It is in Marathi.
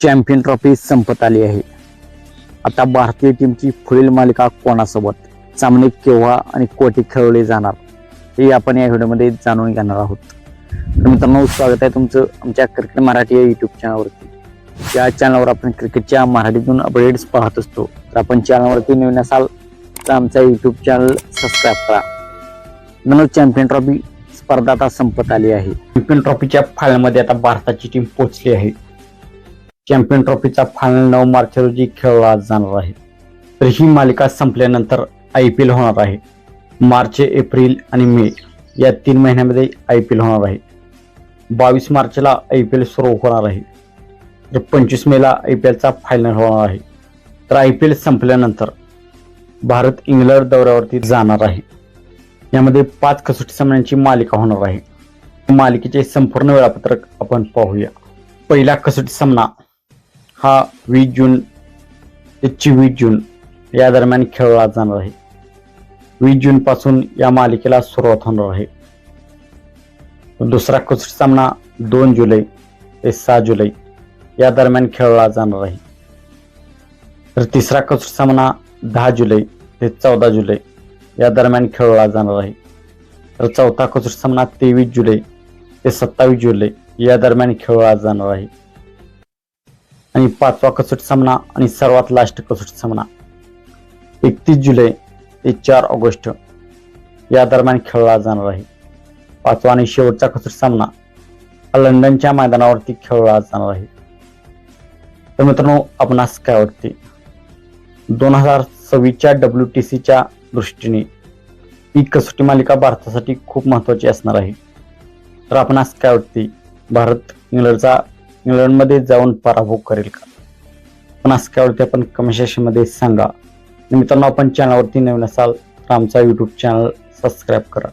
चॅम्पियन ट्रॉफी संपत आली आहे. आता भारतीय टीमची पुढील मालिका कोणासोबत? सामने केव्हा आणि कोटी खेळवले जाणार? हे आपण या व्हिडिओमध्ये जाणून घेणार आहोत. तर मित्रांनो स्वागत आहे तुमचं आमच्या क्रिकेट मराठी या युट्यूब चॅनलवरती या चॅनलवर आपण क्रिकेटच्या मराठीतून अपडेट्स पाहत असतो. तर आपण चॅनलवरती नवीन असाल तर आमचा युट्यूब चॅनल सबस्क्राईब करा. म्हणून चॅम्पियन ट्रॉफी स्पर्धा आता संपत आली आहे. चॅम्पियन ट्रॉफीच्या फायनलमध्ये आता भारताची टीम पोहोचली आहे. चॅम्पियन ट्रॉफीचा फायनल नऊ मार्च रोजी खेळला जाणार आहे. तर ही मालिका संपल्यानंतर आय पी एल होणार आहे. मार्च एप्रिल आणि मे या तीन महिन्यामध्ये आय पी एल होणार आहे. बावीस मार्चला आय पी एल सुरू होणार आहे. तर पंचवीस मेला आय पी एलचा फायनल होणार आहे. तर आय पी एल संपल्यानंतर भारत इंग्लंड दौऱ्यावरती जाणार आहे. यामध्ये पाच कसोटी सामन्यांची मालिका होणार आहे. मालिकेचे संपूर्ण वेळापत्रक आपण पाहूया. पहिला कसोटी सामना हा वीस जून ते वीस जून या दरम्यान खेळला जाणार आहे. वीस जून पासून या मालिकेला सुरुवात होणार आहे. दुसरा कसोटी सामना दोन जुलै ते सहा जुलै या दरम्यान खेळला जाणार आहे. तर तिसरा कसोटी सामना दहा जुलै ते चौदा जुलै या दरम्यान खेळला जाणार आहे. तर चौथा कसोटी सामना तेवीस जुलै ते सत्तावीस जुलै या दरम्यान खेळला जाणार आहे. आणि पाचवा कसोटी सामना आणि सर्वात लास्ट कसोटी सामना. एकतीस जुलै ते चार ऑगस्ट या दरम्यान खेळला जाणार आहे. पाचवा आणि शेवटचा कसोटी सामना हा लंडनच्या मैदानावरती खेळला जाणार आहे. तर मित्रांनो आपणास काय वाटते? दोन हजार सव्वीसच्या डब्ल्यू टी सीच्या दृष्टीने ही कसोटी मालिका भारतासाठी खूप महत्वाची असणार आहे. तर आपणास काय वाटते? भारत इंग्लंडचा इंग्लंडमध्ये जाऊन पराभव करेल का? पण असं काय वाटते आपण कमेंट सेक्शनमध्ये सांगा. मित्रांनो आपण चॅनलवरती नवीन असाल तर आमचा यूट्यूब चॅनल सबस्क्राईब करा.